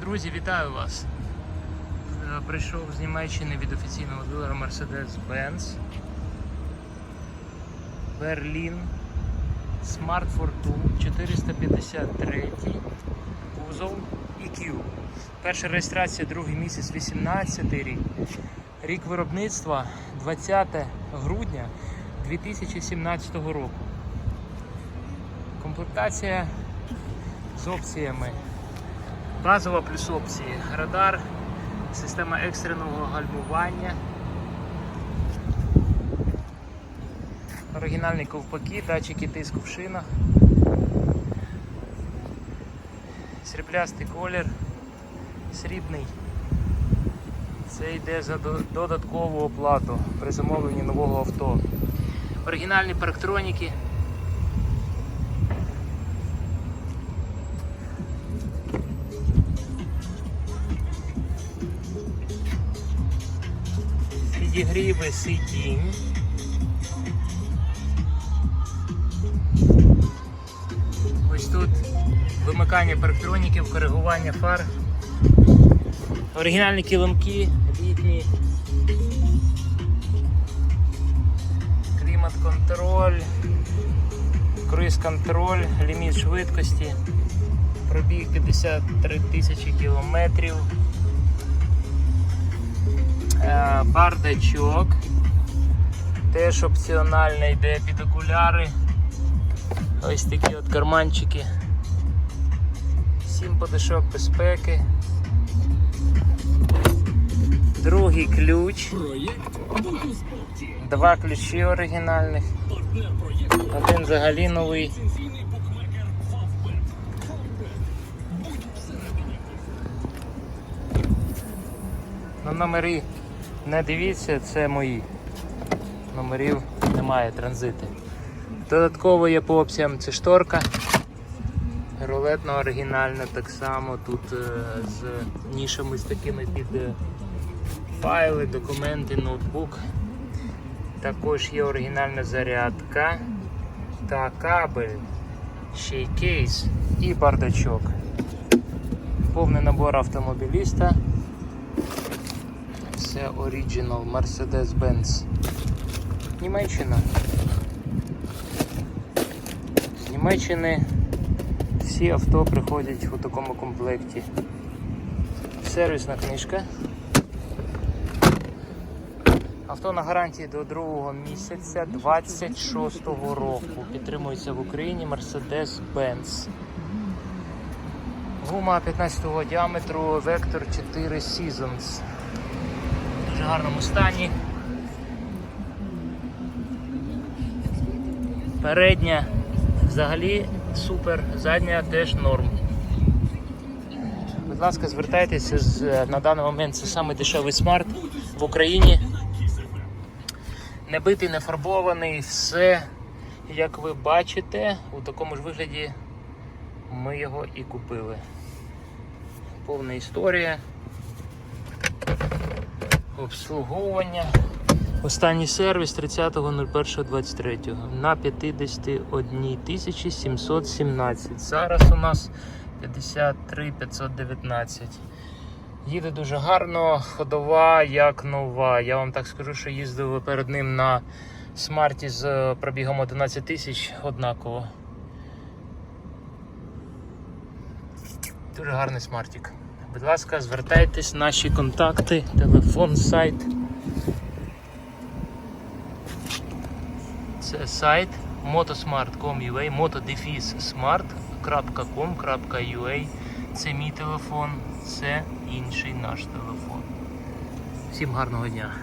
Друзі, вітаю вас! Е, Прийшов з Німеччини від офіційного дилера Mercedes-Benz. Берлін Smart Fortwo 453 кузов EQ. Перша реєстрація, другий місяць, 18 рік. Рік виробництва 20 грудня 2017 року. Комплектація з опціями. Базова плюс опції. Радар, система екстреного гальмування. Оригінальні ковпаки, датчики тиску в шинах. Сріблястий колір, срібний. Це йде за додаткову оплату при замовленні нового авто. Оригінальні парктроніки. Підігріви сидінь. Ось тут вимикання парктроніків, коригування фар. Оригінальні килимки, літні. Клімат-контроль, круїз-контроль, ліміт швидкості, пробіг 53 тисячі кілометрів. Е, Бардачок. Теж опціонально йде під окуляри. Ось такі от карманчики. Сім подишок безпеки. Другий ключ. Два ключі оригінальних. Один взагалі новий. На номери не дивіться, це мої. Номерів немає транзити. Додатково є по опціям це шторка. Рулетна оригінальна так само тут е, з нішами з такими під е, файли, документи, ноутбук. Також є оригінальна зарядка та кабель, ще й кейс і бардачок. Повний набор автомобіліста. Це оригінал Mercedes-Benz. Німеччина. З Німеччини всі авто приходять у такому комплекті. Сервісна книжка. Авто на гарантії до другого місяця 26-го року. Підтримується в Україні Mercedes-Benz. Гума 15-го діаметру Vector 4 Seasons. Дуже гарному стані. Передня взагалі супер, задня теж норм. Будь ласка, звертайтеся на даний момент це саме дешевий смарт в Україні. Не битий, не фарбований, все, як ви бачите, у такому ж вигляді ми його і купили. Повна історія. Обслуговування. Останній сервіс 30.01.23 на 51 717. Зараз у нас 53 519. Їде дуже гарно, ходова як нова. Я вам так скажу, що їздив перед ним на смарті з пробігом 11 тисяч однаково. Дуже гарний смартик. Будь ласка, звертайтесь, наші контакти, телефон, сайт. Це сайт motosmart.com.ua, motodefis.smart.com.ua Це мій телефон, це інший наш телефон. Всім гарного дня!